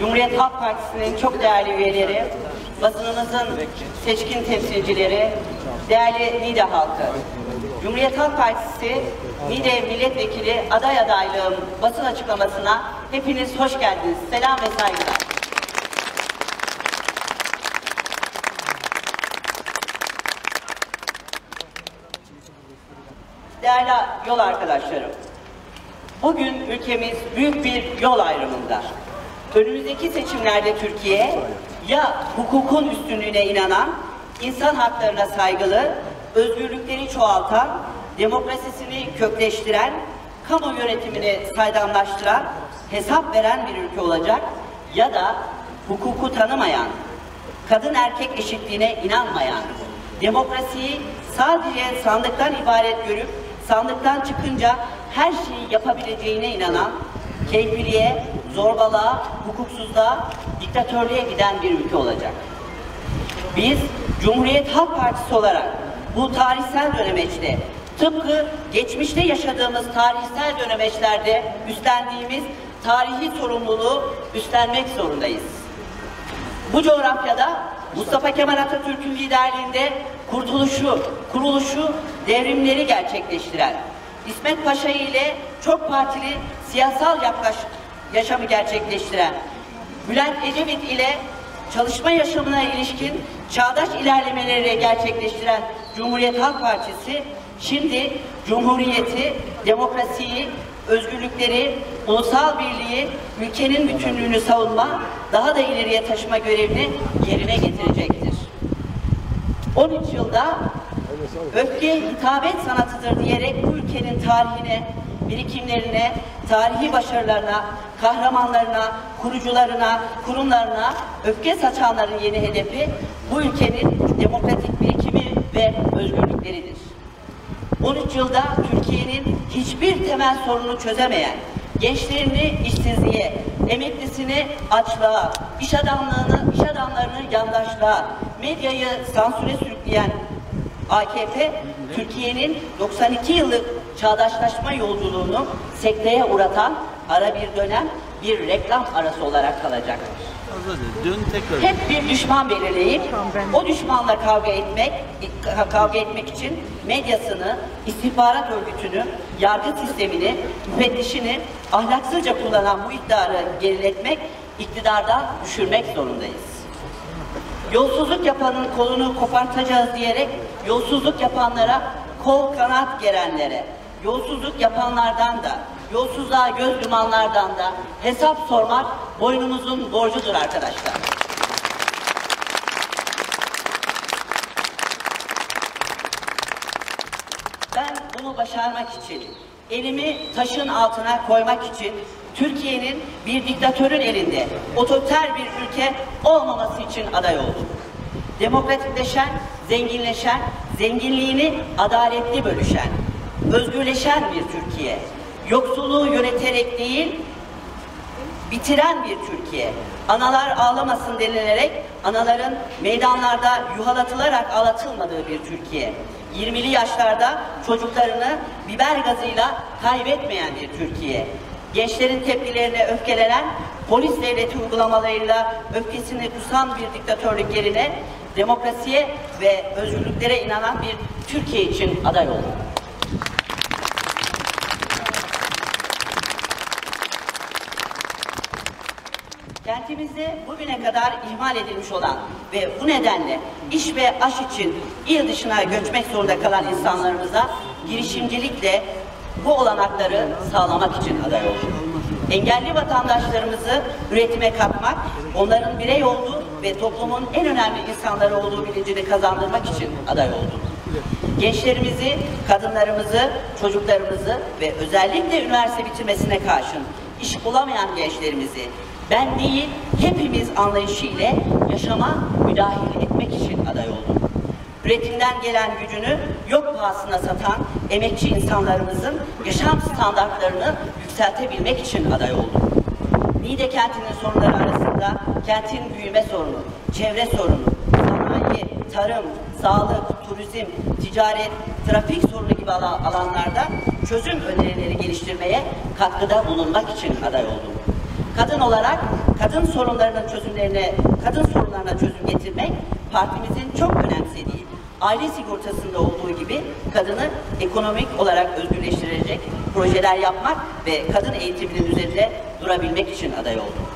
Cumhuriyet Halk Partisi'nin çok değerli üyeleri, basınımızın seçkin temsilcileri, değerli Niğde halkı. Cumhuriyet Halk Partisi Niğde Milletvekili aday adaylığım basın açıklamasına hepiniz hoş geldiniz. Selam ve saygılar. Değerli yol arkadaşlarım, bugün ülkemiz büyük bir yol ayrımında. Önümüzdeki seçimlerde Türkiye ya hukukun üstünlüğüne inanan, insan haklarına saygılı, özgürlükleri çoğaltan, demokrasisini kökleştiren, kamu yönetimini saydamlaştıran, hesap veren bir ülke olacak ya da hukuku tanımayan, kadın erkek eşitliğine inanmayan, demokrasiyi sadece sandıktan ibaret görüp sandıktan çıkınca her şeyi yapabileceğine inanan, keyfiliğe, zorbalığa, hukuksuzluğa, diktatörlüğe giden bir ülke olacak. Biz Cumhuriyet Halk Partisi olarak bu tarihsel dönemeçte tıpkı geçmişte yaşadığımız tarihsel dönemeçlerde üstlendiğimiz tarihi sorumluluğu üstlenmek zorundayız. Bu coğrafyada Mustafa Kemal Atatürk'ün liderliğinde kurtuluşu, kuruluşu, devrimleri gerçekleştiren, İsmet Paşa ile çok partili siyasal yaklaş, yaşamı gerçekleştiren, Bülent Ecevit ile çalışma yaşamına ilişkin çağdaş ilerlemeleri gerçekleştiren Cumhuriyet Halk Partisi, şimdi Cumhuriyeti, demokrasiyi, özgürlükleri, ulusal birliği, ülkenin bütünlüğünü savunma, daha da ileriye taşıma görevini yerine getirecektir. 13 yılda öfke hitabet sanatıdır diyerek bu ülkenin tarihine, birikimlerine, tarihi başarılarına, kahramanlarına, kurucularına, kurumlarına öfke saçanların yeni hedefi bu ülkenin demokratik birikimi ve özgürlükleridir. 13 yılda Türkiye'nin hiçbir temel sorunu çözemeyen, gençlerini işsizliğe, emeklisini açlığa, iş adamlarını, iş adamlarını yandaşlığa, medyayı sansüre sürükleyen AKP, Türkiye'nin 92 yıllık çağdaşlaşma yolculuğunu sekteye uğratan ara bir dönem bir reklam arası olarak kalacaktır. Dün tekrar Hep bir düşman belirleyip o düşmanla kavga etmek kavga etmek için medyasını, istihbarat örgütünü, yargı sistemini, müfettişini ahlaksızca kullanan bu iktidarı geriletmek, iktidardan düşürmek zorundayız. Yolsuzluk yapanın kolunu kopartacağız diyerek yolsuzluk yapanlara kol kanat gerenlere, yolsuzluk yapanlardan da, yolsuzluğa göz yumanlardan da hesap sormak boynumuzun borcudur arkadaşlar. Ben bunu başarmak için, elimi taşın altına koymak için Türkiye'nin bir diktatörün elinde otoriter bir ülke olmaması için aday oldum. Demokratikleşen, zenginleşen, zenginliğini adaletli bölüşen, özgürleşen bir Türkiye. Yoksulluğu yöneterek değil, bitiren bir Türkiye. Analar ağlamasın denilerek anaların meydanlarda yuhalatılarak ağlatılmadığı bir Türkiye. 20'li yaşlarda çocuklarını biber gazıyla kaybetmeyen bir Türkiye. Gençlerin tepkilerine öfkelenen, polis devleti uygulamalarıyla öfkesini kusan bir diktatörlük yerine demokrasiye ve özgürlüklere inanan bir Türkiye için aday oldu. Kentimizde bugüne kadar ihmal edilmiş olan ve bu nedenle iş ve aş için il dışına göçmek zorunda kalan insanlarımıza girişimcilikle bu olanakları sağlamak için aday oldum. Engelli vatandaşlarımızı üretime katmak, onların birey olduğu ve toplumun en önemli insanları olduğu bilincini kazandırmak için aday oldum. Gençlerimizi, kadınlarımızı, çocuklarımızı ve özellikle üniversite bitirmesine karşın iş bulamayan gençlerimizi ben değil hepimiz anlayışıyla yaşama müdahil etmek için aday oldum. Üretimden gelen gücünü yok pahasına satan emekçi insanlarımızın yaşam standartlarını yükseltebilmek için aday oldum. Niğde kentinin sorunları arasında kentin büyüme sorunu, çevre sorunu, sanayi, tarım, sağlık, turizm, ticaret, trafik sorunu gibi alanlarda çözüm önerileri geliştirmeye katkıda bulunmak için aday oldum. Kadın olarak kadın sorunlarının çözümlerine, kadın sorunlarına çözüm getirmek partimizin çok önemsediği, aile sigortasında olduğu gibi kadını ekonomik olarak özgürleştirecek projeler yapmak ve kadın eğitiminin üzerinde durabilmek için aday oldum.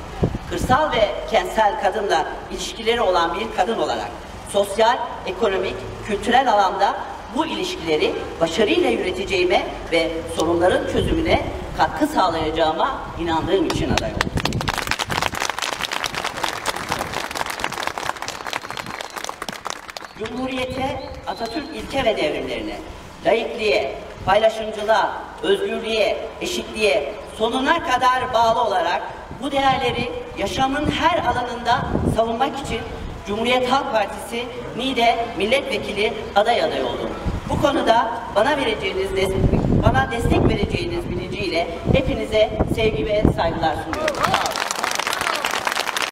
Kırsal ve kentsel kadınla ilişkileri olan bir kadın olarak sosyal, ekonomik, kültürel alanda bu ilişkileri başarıyla yürüteceğime ve sorunların çözümüne katkı sağlayacağıma inandığım için aday oldum. Cumhuriyete, Atatürk ilke ve devrimlerine, layıkliğe, paylaşımcılığa, özgürlüğe, eşitliğe sonuna kadar bağlı olarak bu değerleri yaşamın her alanında savunmak için Cumhuriyet Halk Partisi Niğde Milletvekili aday aday oldum. Bu konuda bana vereceğiniz des- bana destek vereceğiniz bilinciyle hepinize sevgi ve saygılar sunuyorum.